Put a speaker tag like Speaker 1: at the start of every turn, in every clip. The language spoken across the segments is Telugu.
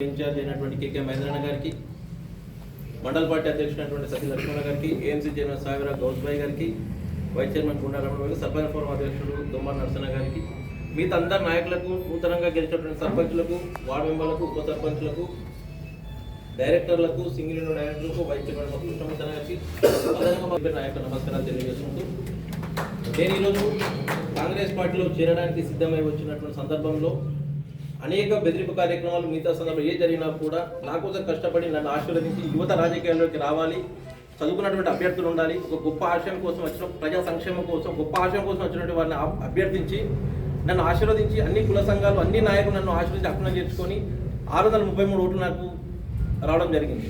Speaker 1: ఇన్ఛార్జ్ అయినటువంటి కేకే మహేంద్రన్న గారికి మండల పార్టీ అధ్యక్షుడైనటువంటి సతీ లక్ష్మణ గారికి ఏఎంసీ చైర్మన్ సాగర గౌస్బాయ్ గారికి వైస్ చైర్మన్ గుండా రమణ గారికి సర్పంచ్ ఫోరం అధ్యక్షుడు దుమ్మార్ నరసన్న గారికి మిగతా అందరు నాయకులకు నూతనంగా గెలిచినటువంటి సర్పంచులకు వార్డు మెంబర్లకు ఉప సర్పంచులకు డైరెక్టర్లకు సింగిల్ విండో డైరెక్టర్లకు వైస్ చైర్మన్ కృష్ణమూర్తన గారికి అదనంగా మా నాయకులు నమస్కారాలు తెలియజేసుకుంటూ నేను ఈరోజు కాంగ్రెస్ పార్టీలో చేరడానికి సిద్ధమై వచ్చినటువంటి సందర్భంలో అనేక బెదిరింపు కార్యక్రమాలు మిగతా సందర్భంలో ఏ జరిగినా కూడా నా కోసం కష్టపడి నన్ను ఆశీర్వదించి యువత రాజకీయాల్లోకి రావాలి. చదువుకున్నటువంటి అభ్యర్థులు ఉండాలి. ఒక గొప్ప ఆశయం కోసం వచ్చిన ప్రజా సంక్షేమం కోసం గొప్ప ఆశయం కోసం వచ్చినటువంటి వారిని అభ్యర్థించి నన్ను ఆశీర్వదించి అన్ని కుల సంఘాలు అన్ని నాయకులు నన్ను ఆశీర్వదించి అక్కున చేర్చుకొని ఆరు వందల ముప్పై మూడు ఓట్లు నాకు రావడం జరిగింది.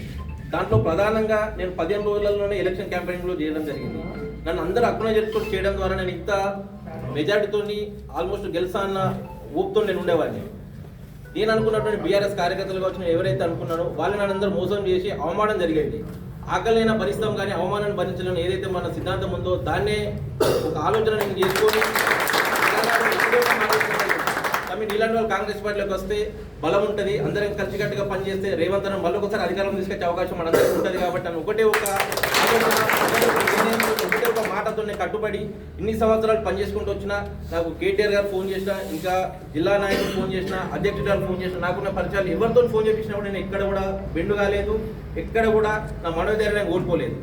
Speaker 1: దాంట్లో ప్రధానంగా నేను పదిహేను రోజులలోనే ఎలక్షన్ క్యాంపెయిన్లో చేయడం జరిగింది. నన్ను అందరూ అక్కున చేర్చుకొని చేయడం ద్వారా నేను ఇంత మెజార్టీతో ఆల్మోస్ట్ గెలుసా అన్న ఊపుతో నేను ఉండేవాడిని. నేను అనుకున్నటువంటి బీఆర్ఎస్ కార్యకర్తలు కావచ్చు ఎవరైతే అనుకున్నానో వాళ్ళని అందరూ మోసం చేసి అవమానం జరిగింది. ఆకలైన భరిస్తాం కానీ అవమానాన్ని భరించలేని ఏదైతే మన సిద్ధాంతం ఉందో దాన్నే ఒక ఆలోచన నేను చేసుకొని ఇలాంటి వాళ్ళు కాంగ్రెస్ పార్టీలోకి వస్తే బలం ఉంటుంది అందరం కలిసికట్టుగా పనిచేస్తే రేవంత్ అన్న మళ్ళీ ఒకసారి అధికారం తీసుకొచ్చే అవకాశం మనందరికీ ఉంటుంది కాబట్టి అని ఒకటే ఒక మాటతోనే ఒకటే ఒక మాటతో నేను కట్టుబడి ఇన్ని సంవత్సరాలు పనిచేసుకుంటూ వచ్చిన నాకు కేటీఆర్ గారు ఫోన్ చేసిన ఇంకా జిల్లా నాయకులు ఫోన్ చేసిన అధ్యక్షుడు గారు ఫోన్ చేసిన నాకున్న పరిచయాలు ఎవరితో ఫోన్ చేపించినా కూడా నేను ఎక్కడ కూడా బెండు కాలేదు ఎక్కడ కూడా నా మనోధైర్యాన్ని కోల్పోలేదు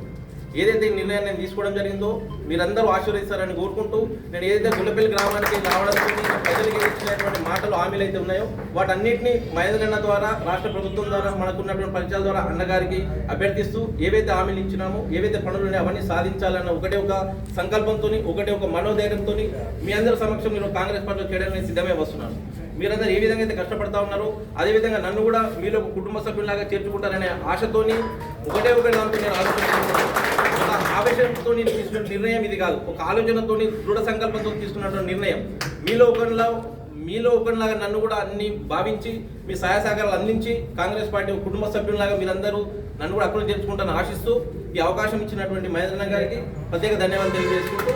Speaker 1: ఏదైతే నిర్ణయాన్ని నేను తీసుకోవడం జరిగిందో మీరందరూ ఆశీర్వదిస్తారని కోరుకుంటూ నేను ఏదైతే గుల్లపల్లి గ్రామానికి రావడం ప్రజలకు ఇచ్చినటువంటి మాటలు హామీలు అయితే ఉన్నాయో వాటన్నిటిని మహేంద్రన్న ద్వారా రాష్ట్ర ప్రభుత్వం ద్వారా మనకున్నటువంటి పరిచయాల ద్వారా అన్నగారికి అభ్యర్థిస్తూ ఏవైతే హామీలు ఇచ్చినామో ఏవైతే పనులు ఉన్నాయో అవన్నీ సాధించాలన్న ఒకటే ఒక సంకల్పంతో ఒకటే ఒక మనోధైర్యంతో మీ అందరి సమక్షం నేను కాంగ్రెస్ పార్టీలో చేయడానికి సిద్ధమే వస్తున్నాను. మీరందరూ ఏ విధంగా అయితే కష్టపడతా ఉన్నారో అదే విధంగా నన్ను కూడా మీరు ఒక కుటుంబ సభ్యులాగా చేర్చుకుంటారనే ఆశతోని ఒకటే ఒకటి దాంతో నేను ఆలోచన ఆవేశంతో నేను తీసుకున్న నిర్ణయం ఇది కాదు. ఒక ఆలోచనతో దృఢ సంకల్పంతో తీసుకున్నటువంటి నిర్ణయం. మీలో ఒకరిలో మీలో ఒకరిలాగా నన్ను కూడా అన్ని భావించి మీ సహాయ సహకారాలు అందించి కాంగ్రెస్ పార్టీ కుటుంబ సభ్యులాగా మీరందరూ నన్ను కూడా అక్కడ చేర్చుకుంటానని ఆశిస్తూ ఈ అవకాశం ఇచ్చినటువంటి మహేంద్రన్న గారికి ప్రత్యేక ధన్యవాదాలు తెలియజేసుకుంటూ